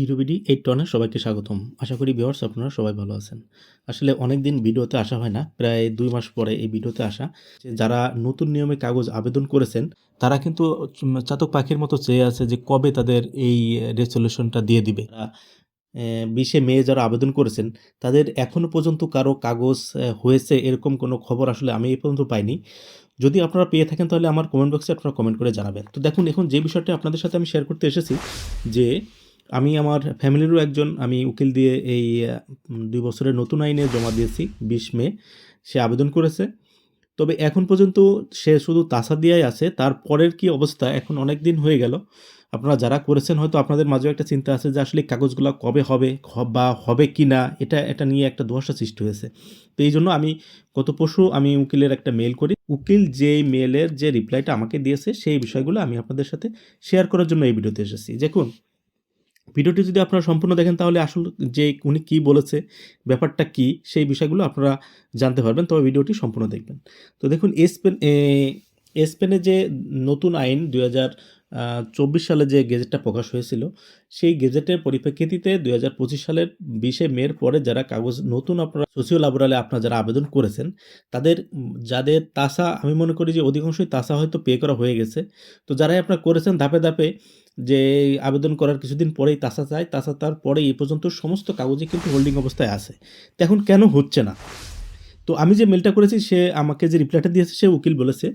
ইউরোবিডি eight টনে সবাইকে স্বাগতম। আশা করি ভিউয়ার্স আপনারা সবাই ভালো আছেন। আসলে অনেক দিন ভিডিওতে আসা হয় না, প্রায় দুই মাস পরে এই ভিডিওতে আসা। যে যারা নতুন নিয়মে কাগজ আবেদন করেছেন, তারা কিন্তু চাতক পাখির মতো চেয়ে আছে যে কবে তাদের এই রেজলিউশনটা দিয়ে দিবে। বিশে মে যারা আবেদন করেছেন, তাদের এখনও পর্যন্ত কারও কাগজ হয়েছে এরকম কোনো খবর আসলে আমি এই পর্যন্ত পাইনি। যদি আপনারা পেয়ে থাকেন তাহলে আমার কমেন্ট বক্সে আপনারা কমেন্ট করে জানাবেন। তো দেখুন, এখন যে বিষয়টা আপনাদের সাথে আমি শেয়ার করতে এসেছি, যে আমি আমার ফ্যামিলিরও একজন, আমি উকিল দিয়ে এই দুই বছরের নতুন আইনে জমা দিয়েছি, বিশ মে, সে আবেদন করেছে। তবে এখন পর্যন্ত সে শুধু তাসা দিয়াই আছে তারপরের কি অবস্থা এখন অনেক দিন হয়ে গেল। আপনারা যারা করেছেন হয়তো আপনাদের মাঝেও একটা চিন্তা আছে যে আসলে কাগজগুলো কবে হবে বা হবে কি না, এটা এটা নিয়ে একটা ধোয়াশা সৃষ্টি হয়েছে। তো এই জন্য আমি গত পরশু আমি উকিলের একটা মেল করি। উকিল যে মেলের যে রিপ্লাইটা আমাকে দিয়েছে, সেই বিষয়গুলো আমি আপনাদের সাথে শেয়ার করার জন্য এই ভিডিওতে এসেছি। দেখুন ভিডিওটি যদি আপনারা সম্পূর্ণ দেখেন, তাহলে আসলে যে উনি কি বলেছে, ব্যাপারটা কি, সেই বিষয়গুলো আপনারা জানতে পারবেন। তবে ভিডিওটি সম্পূর্ণ দেখবেন। তো দেখুন এসপেন এসপেনে যে নতুন আইন দুই চব্বিশ সালে যে গেজেটটা প্রকাশ হয়েছিল, সেই গেজেটের পরিপ্রেক্ষিতে দুই হাজার পঁচিশ সালের বিশে মের পরে যারা কাগজ নতুন আপনারা সোশিও লাবোরালে আপনারা যারা আবেদন করেছেন, তাদের যাদের তাসা, আমি মনে করি যে অধিকাংশই তাসা হয়তো পে করা হয়ে গেছে। তো যারাই আপনারা করেছেন, ধাপে ধাপে যে আবেদন করার কিছুদিন পরেই তাসা চায়। তাসা তার পরে এই পর্যন্ত সমস্ত কাগজে কিন্তু হোল্ডিং অবস্থায় আছে। তো এখন কেন হচ্ছে না? তো আমি যে মেলটা করেছি, সে আমাকে যে রিপ্লাইটা দিয়েছে, সে উকিল বলেছে,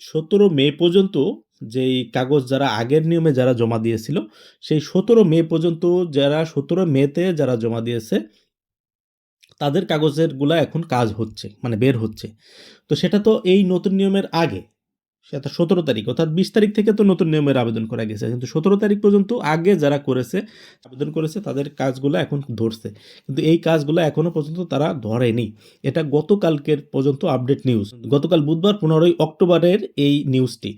সতেরো মে পর্যন্ত যেই কাগজ যারা আগের নিয়মে যারা জমা দিয়েছিল, সেই সতেরো মে পর্যন্ত যারা, সতেরো মেতে যারা জমা দিয়েছে, তাদের কাগজেরগুলা এখন কাজ হচ্ছে মানে বের হচ্ছে। তো সেটা তো এই নতুন নিয়মের আগে। সেটা সতেরো তারিখ, অর্থাৎ বিশ তারিখ থেকে তো নতুন নিয়মের আবেদন করা গেছে। কিন্তু সতেরো তারিখ পর্যন্ত আগে যারা করেছে, আবেদন করেছে, তাদের কাজগুলো এখন ধরছে। কিন্তু এই কাজগুলো এখনও পর্যন্ত তারা ধরেনি। এটা গতকালকের পর্যন্ত আপডেট নিউজ। গতকাল বুধবার পনেরোই অক্টোবরের এই নিউজটি।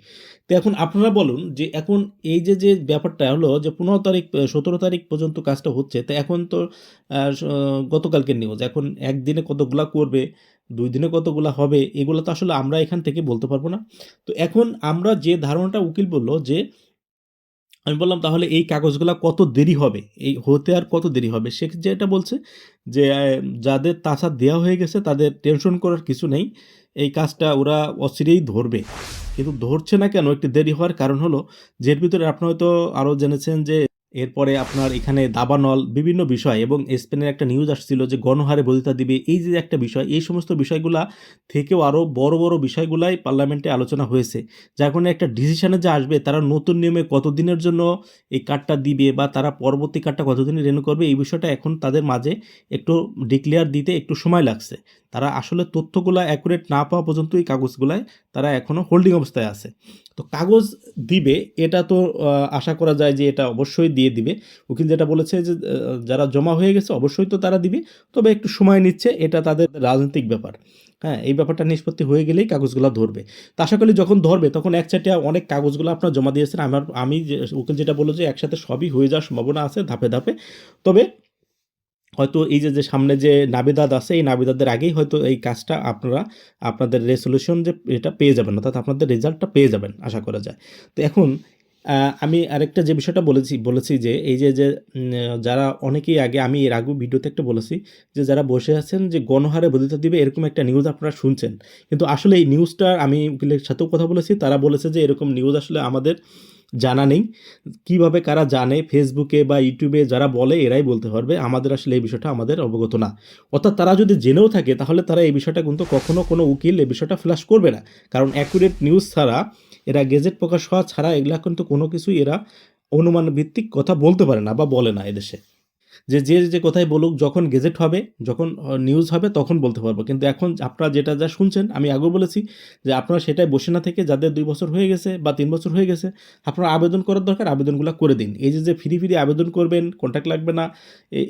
তো এখন আপনারা বলুন যে এখন এই যে যে ব্যাপারটা হলো যে পনেরো তারিখ, সতেরো তারিখ পর্যন্ত কাজটা হচ্ছে, তো এখন তো গতকালকের নিউজ। এখন একদিনে কতগুলা করবে? দুই দিনে কতগুলা হবে, এগুলো তো আসলে আমরা এখান থেকে বলতে পারব না। তো এখন আমরা যে ধারণাটা উকিল বলল যে, আমি বললাম তাহলে এই কাগজগুলো কত দেরি হবে, এই হতে আর কত দেরি হবে? সে যেটা বলছে যে যাদের তাসা দেওয়া হয়ে গেছে তাদের টেনশন করার কিছু নেই, এই কাজটা ওরা অচিরেই ধরবে। কিন্তু ধরছে না কেন, একটু দেরি হওয়ার কারণ হলো, যে ভিতরে আপনি হয়তো আরও জেনেছেন যে এরপরে আপনার এখানে দাবানল, বিভিন্ন বিষয় এবং স্পেনের একটা নিউজ আসছিল যে গণহারে বৈধতা দিবে। এই যে একটা বিষয়, এই সমস্ত বিষয়গুলা থেকেও আরও বড় বড় বিষয়গুলাই পার্লামেন্টে আলোচনা হয়েছে। যার কারণে একটা ডিসিশনে যে আসবে, তারা নতুন নিয়মে কতদিনের জন্য এই কার্ডটা দিবে বা তারা পরবর্তী কার্ডটা কতদিনে রেনু করবে, এই বিষয়টা এখন তাদের মাঝে একটু ডিক্লেয়ার দিতে একটু সময় লাগছে। তারা আসলে তথ্যগুলো অ্যাকুরেট না পাওয়া পর্যন্ত এই কাগজগুলায় তারা এখনও হোল্ডিং অবস্থায় আছে। তো কাগজ দিবে, এটা তো আশা করা যায় যে এটা অবশ্যই দিয়ে দিবে। উকিল যেটা বলেছে যে যারা জমা হয়ে গেছে অবশ্যই তো তারা দিবে, তবে একটু সময় নিচ্ছে, এটা তাদের রাজনৈতিক ব্যাপার। হ্যাঁ এই ব্যাপারটা নিষ্পত্তি হয়ে গেলেই কাগজগুলো ধরবে। তো আশা করি যখন ধরবে, তখন একসাথে অনেক কাগজগুলো আপনার জমা দিয়েছেন। আমার, আমি উকিল যেটা বলল যে একসাথে সবই হয়ে যাওয়ার সম্ভাবনা আছে, ধাপে ধাপে। তবে হয়তো এই যে যে সামনে যে নাবিদাদ আছে, এই নাবিদাদের আগেই হয়তো এই কাজটা আপনারা, আপনাদের রেসলিউশন যে এটা পেয়ে যাবেন, অর্থাৎ আপনাদের রেজাল্টটা পেয়ে যাবেন, আশা করা যায়। তো এখন আমি আরেকটা যে বিষয়টা বলেছি বলেছি যে, এই যে যে যারা অনেকেই আগে, আমি এর আগেও ভিডিওতে একটা বলেছি যে, যারা বসে আছেন যে, গণহারে বৈধতা দিবে, এরকম একটা নিউজ আপনারা শুনছেন। কিন্তু আসলে এই নিউজটা আমি উকিলের সাথেও কথা বলেছি, তারা বলেছে যে, এরকম নিউজ আসলে আমাদের জানা নেই। কীভাবে কারা জানে? ফেসবুকে বা ইউটিউবে যারা বলে, এরাই বলতে পারবে। আমাদের আসলে এই বিষয়টা আমাদের অবগত না। অর্থাৎ তারা যদি জেনেও থাকে, তাহলে তারা এই বিষয়টা কিন্তু কখনো কোনো উকিল এই বিষয়টা ফ্ল্যাশ করবে না। কারণ অ্যাকুরেট নিউজ ছাড়া, এরা গেজেট প্রকাশ হওয়া ছাড়া, এগুলা কিন্তু কোনো কিছুই এরা অনুমান ভিত্তিক কথা বলতে পারে না বা বলে না এদেশে। যে যে যে কোথায় বলুক, যখন গেজেট হবে, যখন নিউজ হবে, তখন বলতে পারব। কিন্তু এখন আপনারা যেটা যা শুনছেন, আমি আগেও বলেছি যে আপনারা সেটাই বসে না থেকে যাদের দুই বছর হয়ে গেছে বা তিন বছর হয়ে গেছে, আপনারা আবেদন করার দরকার, আবেদনগুলো করে দিন। এই যে যে ফ্রি ফ্রি আবেদন করবেন কন্ট্যাক্ট লাগবে না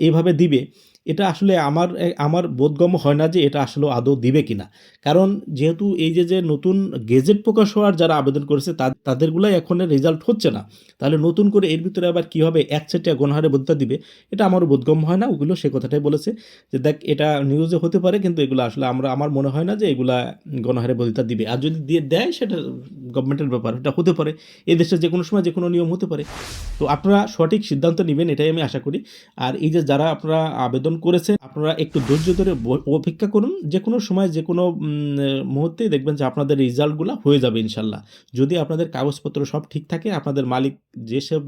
এইভাবে দিবে। এটা আসলে আমার আমার বোধগম্য হয় না যে এটা আসলেও আদৌ দিবে কিনা। কারণ যেহেতু এই যে, যে নতুন গেজেট প্রকাশ হওয়ার যারা আবেদন করেছে তাদেরগুলাই এখন রেজাল্ট হচ্ছে না। তাহলে নতুন করে এর ভিতরে আবার কীভাবে একচেটিয়া গণহারে বৈধতা দিবে, এটা আমারও বোধগম্য হয় না। ওগুলো সে কথাটাই বলেছে যে, "দেখ এটা নিউজে হতে পারে কিন্তু এগুলো আসলে আমরা আমার মনে হয় না যে এগুলা গণহারে বৈধতা দিবে। আর যদি দিয়ে দেয় সেটা গভর্নমেন্টের ব্যাপার। এটা হতে পারে। এই দেশে যে কোনো সময় যে কোনো নিয়ম হতে পারে। তো আপনারা সঠিক সিদ্ধান্ত নেবেন এটাই আমি আশা করি। আর এই যে যারা আপনারা আবেদন করেছেন আপনারা একটু ধৈর্য ধরে অপেক্ষা করুন। যে কোনো সময় যেকোনো উম মুহূর্তেই দেখবেন যে আপনাদের রেজাল্টগুলো হয়ে যাবে ইনশাল্লাহ যদি আপনাদের কাগজপত্র সব ঠিক থাকে, আপনাদের মালিক যেসব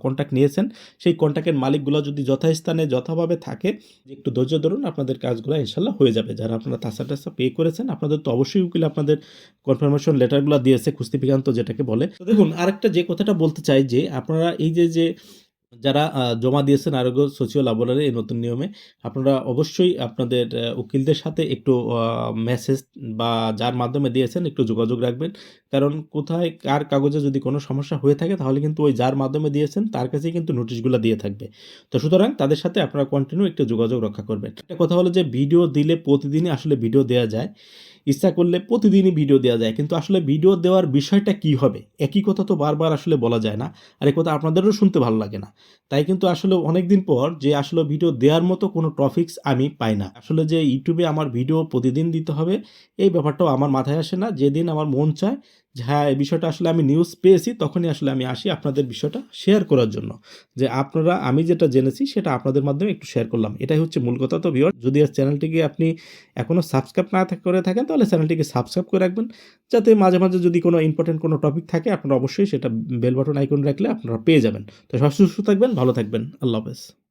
কন্ট্যাক্ট নিয়েছেন সেই কন্ট্রাক্টের মালিকগুলা যদি যথাস্থানে যথাভাবে থাকে, একটু ধৈর্য ধরুন আপনাদের কাজগুলা ইনশাল্লাহ হয়ে যাবে। যারা আপনারা তাছা-টাছা পে করেছেন আপনাদের তো অবশ্যই উকিল আপনাদের কনফার্মেশন লেটারগুলা দিয়েছে কুস্তিপিকান্ত যেটাকে বলে। তো দেখুন আরেকটা যে কথাটা বলতে চাই যে আপনারা এই যে, যে যারা জমা দিয়েছেন আরোগ্য সোশিও ল্যাবরেটরি এই নতুন নিয়মে, আপনারা অবশ্যই আপনাদের উকিলদের সাথে একটু মেসেজ বা যার মাধ্যমে দিয়েছেন একটু যোগাযোগ রাখবেন। কারণ কোথায় কার কাগজে যদি কোনো সমস্যা হয়ে থাকে, তাহলে কিন্তু ওই যার মাধ্যমে দিয়েছেন, তার কাছেই কিন্তু নোটিশগুলো দিয়ে থাকবে। তো সুতরাং তাদের সাথে আপনারা কন্টিনিউ একটু যোগাযোগ রক্ষা করবেন। একটা কথা হলো যে ভিডিও দিলে প্রতিদিনই আসলে ভিডিও দেওয়া যায়। ইচ্ছা করলে প্রতিদিনই ভিডিও দেওয়া যায়। কিন্তু আসলে ভিডিও দেওয়ার বিষয়টা কী হবে? একই কথা তো বারবার আসলে বলা যায় না। আর এই কথা আপনাদেরও শুনতে ভালো লাগে না। তাই কিন্তু আসলে অনেকদিন পর যে, আসলে ভিডিও দেওয়ার মতো কোনো টপিক্স আমি পাই না। আসলে যে ইউটিউবে আমার ভিডিও প্রতিদিন দিতে হবে, এই ব্যাপারটাও আমার মাথায় আসে না। যেদিন আমার মন চায় যে হ্যাঁ, এই বিষয়টা আসলে আমি নিউজ পেয়েছি তখনই আসলে আমি আসি আপনাদের বিষয়টা শেয়ার করার জন্য। যে আপনারা আমি যেটা জেনেছি সেটা আপনাদের মাধ্যমে একটু শেয়ার করলাম। এটাই হচ্ছে মূল কথা। তো ভিউয়ার্স যদি চ্যানেলটিকে আপনি এখনও সাবস্ক্রাইব না করে থাকেন তাহলে চ্যানেলটিকে সাবস্ক্রাইব করে রাখবেন। যাতে মাঝে, মাঝে যদি কোনো ইম্পোর্টেন্ট কোনো টপিক থাকে আপনারা অবশ্যই সেটা বেল বাটন আইকন রাখলে আপনারা পেয়ে যাবেন। তো সবাই সুস্থ থাকবেন, ভালো থাকবেন। আল্লাহ হাফেজ।